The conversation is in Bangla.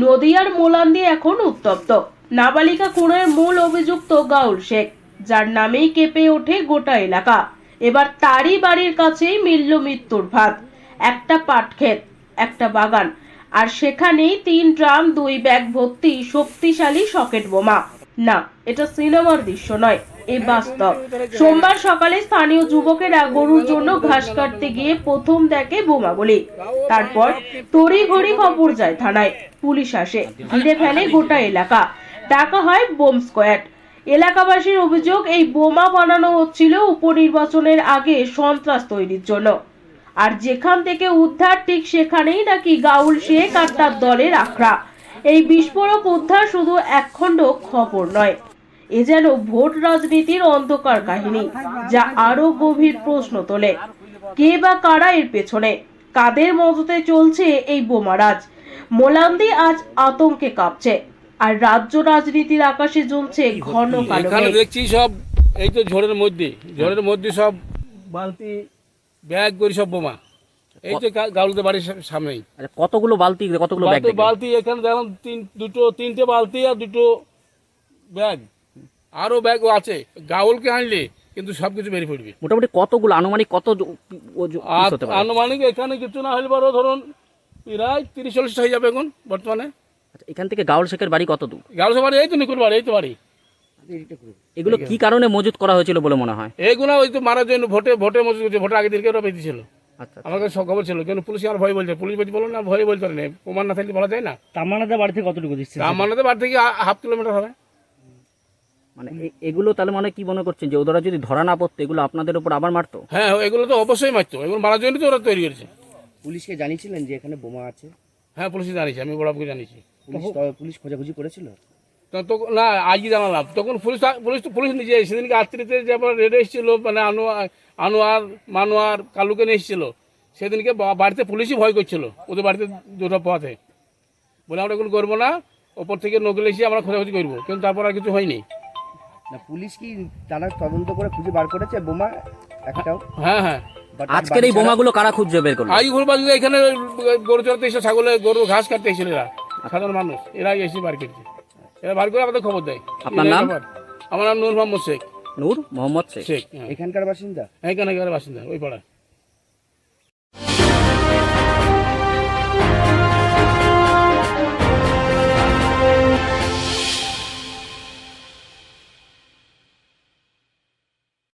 নদিয়ার মোলান্দি এখন উত্তপ্ত। নাবালিকা খুনের মূল অভিযুক্ত গাউল শেখ, যার নামেই কেঁপে ওঠে গোটা এলাকা। এবার তারই বাড়ির কাছেই মিলল মৃত্যুর ভাত একটা পাটক্ষেত, একটা বাগান, আর সেখানেই তিন ড্রাম দুই ব্যাগ ভর্তি শক্তিশালী সকেট বোমা। না, এটা সিনেমার দৃশ্য নয়। এ বাস্তব। সোমবার সকালে স্থানীয় যুবকেরা গরুর জন্য ঘাস কাটতে গিয়ে প্রথম দেখে বোমাগুলি। তারপর তড়িঘড়ি খবর যায় থানায়। পুলিশ আসে। ঘিরে ফেলে গোটা এলাকা। ডাকা হয় বোম স্কোয়াড। এলাকাবাসীর অভিযোগ, এই বোমা বানানো হচ্ছিল উপনির্বাচনের আগে সন্ত্রাস তৈরির জন্য। আর যেখান থেকে উদ্ধার, ঠিক সেখানেই নাকি গাউল শেখ আর তার দলের আখড়া। এই বিস্ফোরক উদ্ধার শুধু একখণ্ড খবর নয়। এ যেন ভোট রাজনীতির অন্ধকার কাহিনী যা আরও গভীর প্রশ্ন তোলে। কে বা কারা এর পেছনে? কাদের মদতে চলছে এই বোমারাজ মোলান্দি আজ আতঙ্কে কাঁপছে আর রাজ্য রাজনীতির আকাশে জ্বলছে ঘন কালো দেখছি সব এই তো ঝড়ের মধ্যে ঝড়ের মধ্যে সব বালতি ব্যাগ করে সব বোমা। এই তো গাউলদের বাড়ির সামনেই। আচ্ছা কতগুলো বালতি কতগুলো বালতি বালতি এখানে দেখলাম তিন দুটো তিনটে বালতি আর দুটো ব্যাগ। আরও ব্যাগও আছে। গাউলকে আনলে কিন্তু সব কিছু বেরিয়ে পড়বে। মোটামুটি কতগুলো আনুমানিক কত আর? আনুমানিক এখানে কিছু না হলে পারো ধরুন প্রায় তিরিশ চল্লিশ হয়ে যাবে এখন বর্তমানে। আচ্ছা, এখান থেকে গাউল শেখের বাড়ি কত দূর? গাউল বাড়ি এই তো নিকুল বাড়ি এই তো বাড়ি। এগুলো কি কারণে মজুত করা হয়েছিল বলে মনে হয়? এইগুলো ওই তো মারার জন্য ভোটে ভোটে মজুদ করছে ভোটে আগে দিনকে ওরা বেঁধেছিল আচ্ছা আমার কাছে সব খবর ছিল কিন্তু পুলিশ আমার ভয় বলছে পুলিশ বলছে বলো না ভয় বলতে পারে না। প্রমাণ না থাকলে বলা যায় না। তামানাদের বাড়ি থেকে কতটুকু দিচ্ছে? আমাদের বাড়ি থেকে হাফ কিলোমিটার হবে। মানে এগুলো তাহলে মানে কি মনে করছেন যে ওরা যদি ধরা না পড়তো এগুলো আপনাদের উপর আবার মারতো? হ্যাঁ এগুলো তো অবশ্যই মারতো। এগুলো মারার জন্য তো ওরা তৈরি করেছে। পুলিশকে জানিয়েছিলেন যে এখানে বোমা আছে? হ্যাঁ পুলিশ জানিয়েছে আমি বড়াবুকে জানিয়েছি। পুলিশ পুলিশ খোঁজাখুঁজি করেছিল? তো তখন না আজই জানালাম। তখন পুলিশ পুলিশ তো পুলিশ নিজে সেদিনকে রাত্রিতে যে আবার রেডে এসেছিল মানে আনোয়ার আনোয়ার মানোয়ার কালুকে নিয়ে এসেছিল। সেদিনকে বাড়িতে পুলিশই ভয় করছিল ওদের বাড়িতে দুটো পথে বলে আমরা এগুলো করব না ওপর থেকে নকলে এসে আমরা খোঁজাখুঁজি করব। কিন্তু তারপর আর কিছু হয়নি। না পুলিশ কি তারা তদন্ত করে খুঁজে বার করেছে বোমা? একটাও? হ্যাঁ হ্যাঁ। আজকের এই বোমাগুলো কারা খুঁজে বের করল? আই ঘুরবা এখানে গরু চড়তে এসে ছাগলে গরু ঘাস কাটতে এসেছিল এরা সাধারণ মানুষ। এরা এসে বার করছে। এরা বার করে আমাদের খবর দেয়। আপনার নাম? আমার নাম নূর মোহাম্মদ শেখ। নূর মোহাম্মদ শেখ। শেখ হ্যাঁ। এখানকার বাসিন্দা? এখানকার বাসিন্দা ওই পাড়া